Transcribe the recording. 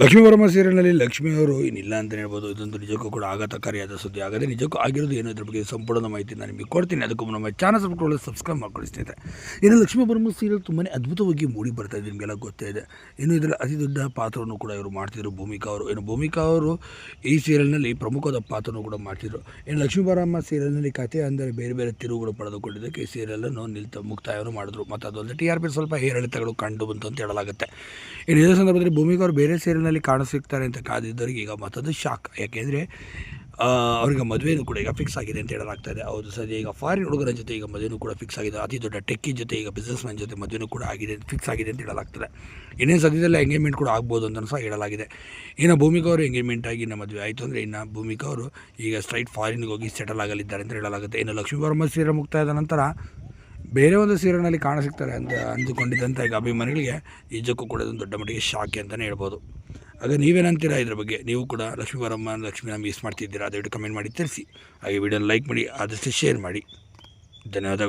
ಲಕ್ಷ್ಮೀ ವರ್ಮ ಸೀರಿಯಲ್ನಲ್ಲಿ ಲಕ್ಷ್ಮಿಯವರು ಏನಿಲ್ಲ ಅಂತ ಹೇಳ್ಬೋದು. ಇದೊಂದು ನಿಜಕ್ಕೂ ಕೂಡ ಆಘಾತಕಾರಿಯಾದ ಸುದ್ದಿ. ಆಗದೆ ನಿಜಕ್ಕೂ ಆಗಿರೋದು ಏನು ಇದ್ರ ಬಗ್ಗೆ ಸಂಪೂರ್ಣ ಮಾಹಿತಿ ನಾನು ನಿಮಗೆ ಕೊಡ್ತೀನಿ. ಅದಕ್ಕೂ ನಮ್ಮ ಚಾನಲ್ ಸಬ್ಸ್ಕ್ರೈಬ್ ಮಾಡ್ಕೊಳ್ಳಿ ಸ್ನೇಹಿತರೆ. ಇನ್ನು ಲಕ್ಷ್ಮೀ ವರ್ಮ ಸೀರಿಯಲ್ ತುಂಬಾ ಅದ್ಭುತವಾಗಿ ಮೂಡಿ ಬರ್ತಾ ಇದೆ, ನಿಮಗೆಲ್ಲ ಗೊತ್ತೇ ಇದೆ. ಇನ್ನು ಇದರ ಅತಿ ದೊಡ್ಡ ಪಾತ್ರವನ್ನು ಕೂಡ ಇವರು ಮಾಡ್ತಿದ್ರು ಭೂಮಿಕಾ ಅವರು. ಏನು ಭೂಮಿಕಾ ಅವರು ಈ ಸೀರಿಯಲ್ನಲ್ಲಿ ಪ್ರಮುಖವಾದ ಪಾತ್ರವನ್ನು ಕೂಡ ಮಾಡ್ತಿದ್ರು. ಇನ್ನು ಲಕ್ಷ್ಮೀ ವರಮ್ಮ ಸೀರಿಯಲ್ನಲ್ಲಿ ಕಥೆ ಅಂದರೆ ಬೇರೆ ಬೇರೆ ತಿರುವುಗಳು ಪಡೆದುಕೊಂಡಿದ್ದಕ್ಕೆ ಈ ಸೀರಿಯಲನ್ನು ನಿಲ್ತ ಮುಕ್ತಾಯವನ್ನು ಮಾಡಿದ್ರು. ಮತ್ತು ಅದೊಂದು ಟಿ ಆರ್ ಪಿ ಸ್ವಲ್ಪ ಏರಿಳಿತಗಳು ಕಂಡು ಬಂತು ಅಂತ ಹೇಳಲಾಗುತ್ತೆ. ಇನ್ನು ಇದೇ ಸಂದರ್ಭದಲ್ಲಿ ಭೂಮಿಗೆ ಅವರು ಬೇರೆ ಸೀರಿಯಲ್ನಲ್ಲಿ ಕಾಣಿಸಿರ್ತಾರೆ ಅಂತ ಕಾದಿದ್ದವರಿಗೆ ಈಗ ಮತ್ತೊಂದು ಶಾಕ್. ಯಾಕೆಂದರೆ ಅವ್ರಿಗೆ ಮದುವೆನೂ ಕೂಡ ಈಗ ಫಿಕ್ಸ್ ಆಗಿದೆ ಅಂತ ಹೇಳಲಾಗ್ತಾ ಇದೆ. ಹೌದು ಸದ್ಯ ಈಗ ಫಾರಿನ್ ಹುಡುಗರ ಜೊತೆ ಈಗ ಮದುವೆನೂ ಕೂಡ ಫಿಕ್ಸ್ ಆಗಿದೆ. ಅತಿ ದೊಡ್ಡ ಟೆಕ್ಕಿ ಜೊತೆ ಈಗ ಬಿಸ್ನೆಸ್ ಮ್ಯಾನ್ ಜೊತೆ ಮದುವೆನೂ ಕೂಡ ಆಗಿದೆ ಫಿಕ್ಸ್ ಆಗಿದೆ ಅಂತ ಹೇಳಲಾಗ್ತದೆ. ಇನ್ನೇನು ಸದ್ಯದಲ್ಲೇ ಎಂಗೇಜ್ಮೆಂಟ್ ಕೂಡ ಆಗ್ಬೋದು ಅಂತ ಸಹ ಹೇಳಲಾಗಿದೆ. ಇನ್ನು ಭೂಮಿಕಾ ಅವರು ಎಂಗೇಜ್ಮೆಂಟ್ ಆಗಿ ಇನ್ನು ಮದುವೆ ಆಯಿತು ಅಂದರೆ ಇನ್ನು ಭೂಮಿಕಾ ಅವರು ಈಗ ಸ್ಟ್ರೈಟ್ ಫಾರಿನ್ಗೆ ಹೋಗಿ ಸೆಟಲ್ ಆಗಲಿದ್ದಾರೆ ಅಂತ ಹೇಳಲಾಗುತ್ತೆ. ಇನ್ನು ಲಕ್ಷ್ಮೀ ವರ್ಮ ಸೀರೆ ಮುಕ್ತಾಯದ ನಂತರ ಬೇರೆ ಒಂದು ಸೀರಿಯಲ್ನಲ್ಲಿ ಕಾಣಸಿಗ್ತಾರೆ ಅಂತ ಅಂದುಕೊಂಡಿದ್ದಂಥ ಈಗ ಅಭಿಮಾನಿಗಳಿಗೆ ನಿಜಕ್ಕೂ ಕೂಡ ಇದೊಂದು ದೊಡ್ಡ ಮಟ್ಟಿಗೆ ಶಾಕ್ ಅಂತಲೇ ಹೇಳ್ಬೋದು. ಆಗ ನೀವೇನಂತೀರಾ ಇದ್ರ ಬಗ್ಗೆ? ನೀವು ಕೂಡ ಲಕ್ಷ್ಮೀ ವರಮ್ಮ ಲಕ್ಷ್ಮೀನ ಮಿಸ್ ಮಾಡ್ತಿದ್ದೀರಾ, ದಯವಿಟ್ಟು ಕಮೆಂಟ್ ಮಾಡಿ ತಿಳಿಸಿ. ಹಾಗೆ ವಿಡಿಯೋ ಲೈಕ್ ಮಾಡಿ, ಆದಷ್ಟು ಶೇರ್ ಮಾಡಿ. ಧನ್ಯವಾದಗಳು.